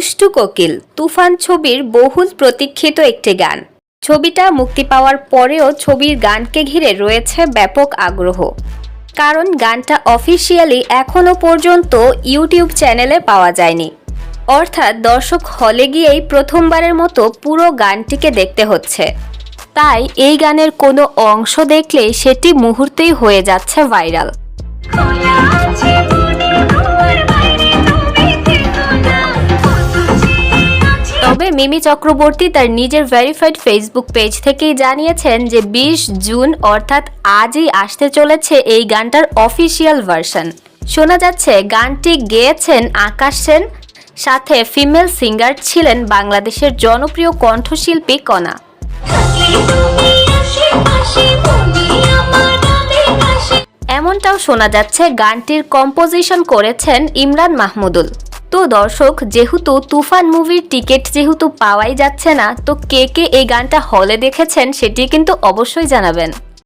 দুষ্টু কোকিল, তুফান ছবির বহুল প্রতীক্ষিত একটি গান। ছবিটা মুক্তি পাওয়ার পরেও ছবির গানকে ঘিরে রয়েছে ব্যাপক আগ্রহ। কারণ গানটা অফিসিয়ালি এখনও পর্যন্ত ইউটিউব চ্যানেলে পাওয়া যায়নি। অর্থাৎ দর্শক হলে গিয়েই প্রথমবারের মতো পুরো গানটিকে দেখতে হচ্ছে। তাই এই গানের কোনো অংশ দেখলে সেটি মুহূর্তেই হয়ে যাচ্ছে ভাইরাল। তবে মিমি চক্রবর্তী তার নিজের ভেরিফাইড ফেসবুক পেজ থেকেই জানিয়েছেন যে বিশ জুন অর্থাৎ আজই আসতে চলেছে এই গানটার অফিসিয়াল ভার্সন শোনা যাচ্ছে, গানটি গেয়েছেন আকাশ সেন, সাথে ফিমেল সিঙ্গার ছিলেন বাংলাদেশের জনপ্রিয় কণ্ঠশিল্পী কণা। মনে এমনটাও শোনা যাচ্ছে, গানটির কম্পোজিশন করেছেন ইমরান মাহমুদুল। তো দর্শক, যেহেতু তুফান মুভির টিকিট যেহেতু পাওয়াই যাচ্ছে না, তো কে কে এই গানটা হলে দেখেছেন সেটি কিন্তু অবশ্যই জানাবেন।